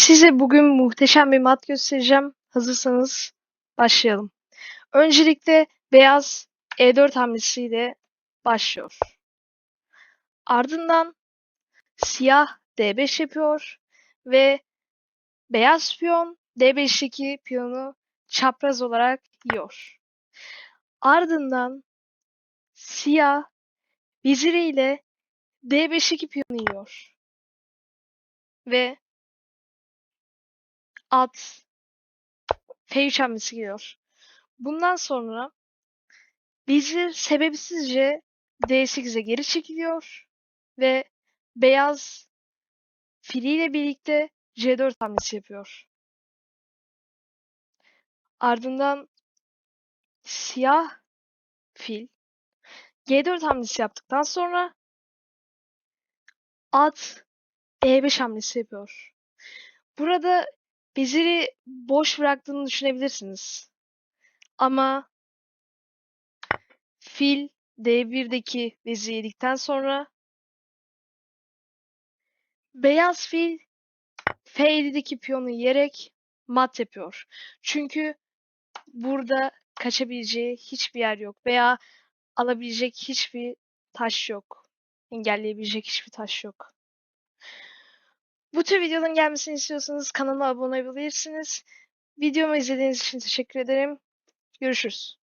Size bugün muhteşem bir mat göstereceğim. Hazırsanız başlayalım. Öncelikle beyaz E4 hamlesiyle başlıyor. Ardından siyah D5 yapıyor ve beyaz piyon D5'teki piyonu çapraz olarak yiyor. Ardından siyah veziriyle D5'teki piyonu yiyor. Ve at F3 hamlesi geliyor. Bundan sonra vezir sebepsizce D8'e geri çekiliyor ve beyaz filiyle birlikte C4 hamlesi yapıyor. Ardından siyah fil G4 hamlesi yaptıktan sonra at E5 hamlesi yapıyor. Burada veziri boş bıraktığını düşünebilirsiniz. Ama fil D1'deki veziri yedikten sonra beyaz fil F7'deki piyonu yiyerek mat yapıyor. Çünkü burada kaçabileceği hiçbir yer yok veya alabilecek hiçbir taş yok. Engelleyebilecek hiçbir taş yok. Bu tür videoların gelmesini istiyorsanız kanalıma abone olabilirsiniz. Videomu izlediğiniz için teşekkür ederim. Görüşürüz.